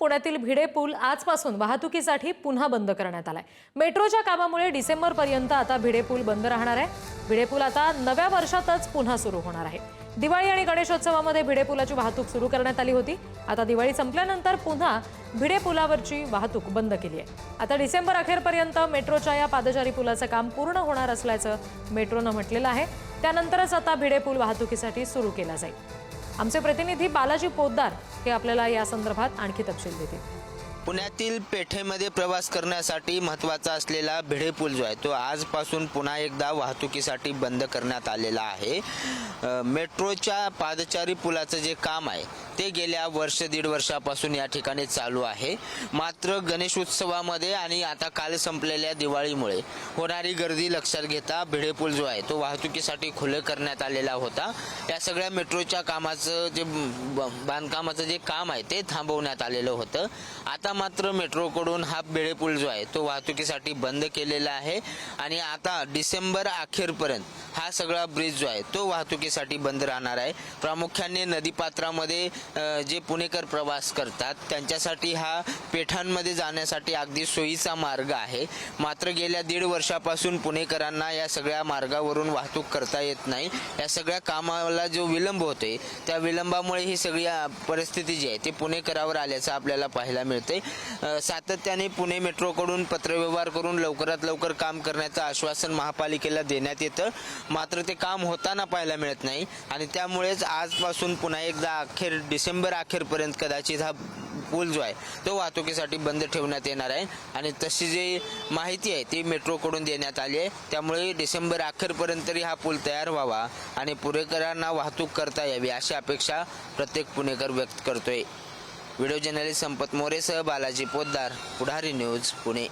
पुण्यातील भिडे पूल आजपासून वाहतुकीसाठी पुन्हा बंद करण्यात आलाय. मेट्रोच्या कामामुळे डिसेंबर पर्यंत आता भिडे पूल बंद राहणार आहे. भिडे पूल आता नव्या वर्षातच पुन्हा सुरू होणार आहे. दिवाळी आणि गणेशोत्सवामध्ये भिडे पुलाची वाहतूक सुरू करण्यात आली होती. आता दिवाळी संपल्यानंतर पुन्हा भिडे पुलावरची वाहतूक बंद केली आहे. आता डिसेंबर अखेरपर्यंत मेट्रोच्या या पादचारी पुलाचं काम पूर्ण होणार असल्याचं मेट्रोनं म्हटलेलं आहे. त्यानंतरच आता भिडे पूल वाहतुकीसाठी सुरू केला जाईल. आमचे प्रतिनिधी बालाजी पोद्दार हे आपल्याला या संदर्भात आणखी तपशील देतील. पुण्यातील पेठेमध्ये प्रवास करण्यासाठी महत्त्वाचा असलेला भिडे पूल जो आहे तो आजपासून पुन्हा एकदा वाहतुकीसाठी बंद करण्यात आलेला आहे. मेट्रोच्या पादचारी पुलाचं जे काम आहे ते गेल्या वर्ष दीड वर्षापासून या ठिकाणी चालू आहे. मात्र गणेश उत्सवामध्ये आणि आता काल संपलेल्या दिवाळीमुळे होणारी गर्दी लक्षात घेता भिडेपूल जो आहे तो वाहतुकीसाठी खुले करण्यात आलेला होता. या सगळ्या मेट्रोच्या कामाचं जे ब- बांधकामाचं जे काम आहे ते थांबवण्यात आलेलं होतं. आता मात्र मेट्रोकडून हा भिडेपूल जो आहे तो वाहतुकीसाठी बंद केलेला आहे. आणि आता डिसेंबर अखेरपर्यंत हा सगळा ब्रिज जो आहे तो वाहतुकीसाठी बंद राहणार आहे. प्रामुख्याने नदीपात्रामध्ये जे पुणेकर प्रवास करतात त्यांच्यासाठी हा पेठांमध्ये जाण्यासाठी अगदी सोयीचा मार्ग आहे. मात्र गेल्या दीड वर्षापासून पुणेकरांना या सगळ्या मार्गावरून वाहतूक करता येत नाही. या सगळ्या कामाला जो विलंब होतोय त्या विलंबामुळे ही सगळी परिस्थिती जी आहे ती पुणेकरावर आल्याचं आपल्याला पाहायला मिळते सातत्याने पुणे मेट्रोकडून पत्रव्यवहार करून लवकरात लवकर काम करण्याचं आश्वासन महापालिकेला देण्यात येतं. मात्र ते काम होताना पाहायला मिळत नाही. आणि त्यामुळेच आजपासून पुन्हा एकदा अखेर डिसेंबर अखेरपर्यंत कदाचित हा पूल जो आहे तो वाहतुकीसाठी बंद ठेवण्यात येणार आहे. आणि तशी जी माहिती आहे ती मेट्रोकडून देण्यात आली आहे. त्यामुळे डिसेंबर अखेरपर्यंत तरी हा पूल तयार व्हावा आणि पुणेकरांना वाहतूक करता यावी अशी अपेक्षा प्रत्येक पुणेकर व्यक्त करतोय. व्हिडिओ जर्नलिस्ट संपत मोरेसह बालाजी पोद्दार पुढारी न्यूज पुणे.